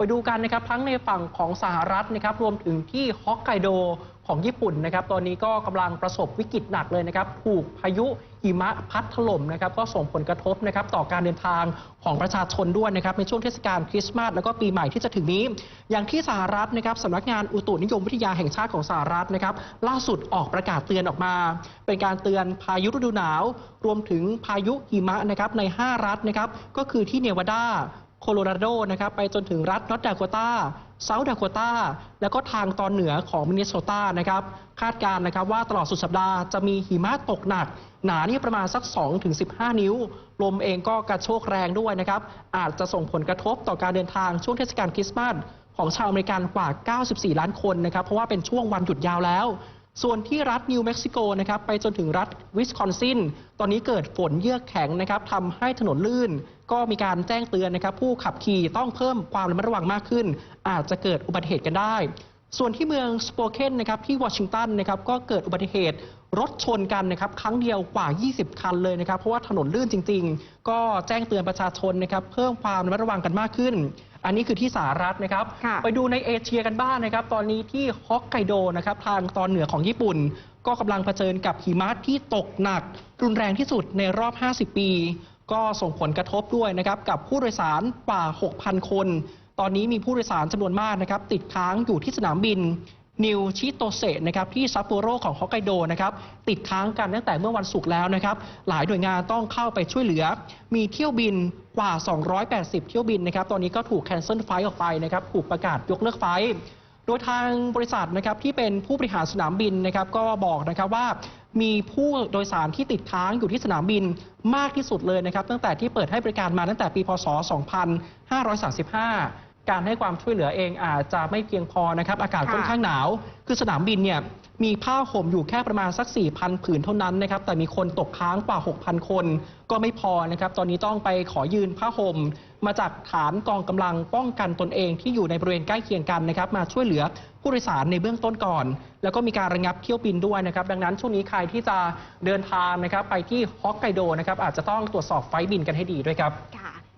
ไปดูกันนะครับทั้งในฝั่งของสหรัฐนะครับรวมถึงที่ฮอกไกโดของญี่ปุ่นนะครับตอนนี้ก็กำลังประสบวิกฤตหนักเลยนะครับถูกพายุหิมะพัดถล่มนะครับก็ส่งผลกระทบนะครับต่อการเดินทางของประชาชนด้วยนะครับในช่วงเทศกาลคริสต์มาสแล้วก็ปีใหม่ที่จะถึงนี้ อย่างที่สหรัฐนะครับสำนักงานอุตุนิยมวิทยาแห่งชาติของสหรัฐนะครับล่าสุดออกประกาศเตือนออกมา เป็นการเตือนพายุฤดูหนาว รวมถึงพายุหิมะนะครับใน 5 รัฐนะครับก็คือที่เนวาดา โคโลราโดนะครับไปจนถึงรัฐนอตดาโคตาเซาท์ดาโคตาแล้วก็ทางตอนเหนือของมินนิโซตานะครับคาดการณ์นะครับว่าตลอดสุดสัปดาห์จะมีหิมะตกหนัก หนานี่ประมาณสัก 2-15 นิ้ว ลมเองก็กระโชกแรงด้วยนะครับอาจจะส่งผลกระทบต่อการเดินทางช่วงเทศกาลคริสต์มาสของชาวอเมริกันกว่า 94 ล้านคนนะครับเพราะว่าเป็นช่วงวันหยุดยาวแล้ว ส่วนที่รัฐนิวเม็กซิโกนะครับไปจนถึงรัฐวิสคอนซิน ตอนนี้เกิดฝนเยือกแข็งนะครับทำให้ถนนลื่น ก็มีการแจ้งเตือนนะครับ ผู้ขับขี่ต้องเพิ่มความระมัดระวังมากขึ้น อาจจะเกิดอุบัติเหตุกันได้ ส่วนที่เมืองสโปเคนนะครับที่วอชิงตันนะครับก็เกิดอุบัติเหตุรถชนกันนะครับครั้งเดียวกว่า 20 คันเลยนะครับ เพราะว่าถนนลื่นจริง ๆ ก็แจ้งเตือนประชาชนนะครับ เพิ่มความระมัดระวังกันมากขึ้น อันนี้คือที่สหรัฐนะครับค่ะไปดูในเอเชียกันบ้างนะครับ ตอนนี้ที่ฮอกไกโดนะครับทางตอนเหนือของญี่ปุ่น ก็กำลังเผชิญกับหิมะที่ตกหนัก รุนแรงที่สุดในรอบ 50 ปี ก็ส่งผลกระทบด้วยนะครับกับผู้โดยสารกว่า 6,000 คน ตอนนี้มีผู้โดยสารจำนวนมากนะครับติดค้างอยู่ที่สนามบินนิวชิโตเซนะครับที่ซัปโปโรของฮอกไกโดนะครับติดค้างกันตั้งแต่เมื่อวันศุกร์แล้วนะครับ หลายหน่วยงานต้องเข้าไปช่วยเหลือ มีเที่ยวบินกว่า 280 เที่ยวบินนะครับ ตอนนี้ก็ถูกแคนเซิลไฟล์ออกไปนะครับ ถูกประกาศยกเลิกไฟล์โดยทางบริษัทนะครับที่เป็นผู้บริหารสนามบินนะครับ ก็บอกนะครับว่ามีผู้โดยสารที่ติดค้างอยู่ที่สนามบินมากที่สุดเลยนะครับ ตั้งแต่ที่เปิดให้บริการมาตั้งแต่ปีพศ 2535 การให้ความช่วยเหลือเองอาจจะไม่เพียงพอนะครับ อากาศค่ะ ค่อนข้างหนาว คือสนามบินเนี่ยมีผ้าห่มอยู่แค่ประมาณสัก 4,000 ผืนเท่านั้นนะครับ แต่มีคนตกค้างกว่า 6,000 คนก็ไม่พอนะครับ ตอนนี้ต้องไปขอยืนผ้าห่มมาจากฐานกองกำลังป้องกันตนเองที่อยู่ในบริเวณใกล้เคียงกันนะครับ มาช่วยเหลือผู้โดยสารในเบื้องต้นก่อน แล้วก็มีการระงับเที่ยวบินด้วยนะครับ ดังนั้นช่วงนี้ใครที่จะเดินทางนะครับไปที่ฮอกไกโดนะครับอาจจะต้องตรวจสอบไฟล์บินกันให้ดีด้วยครับ ค่ะ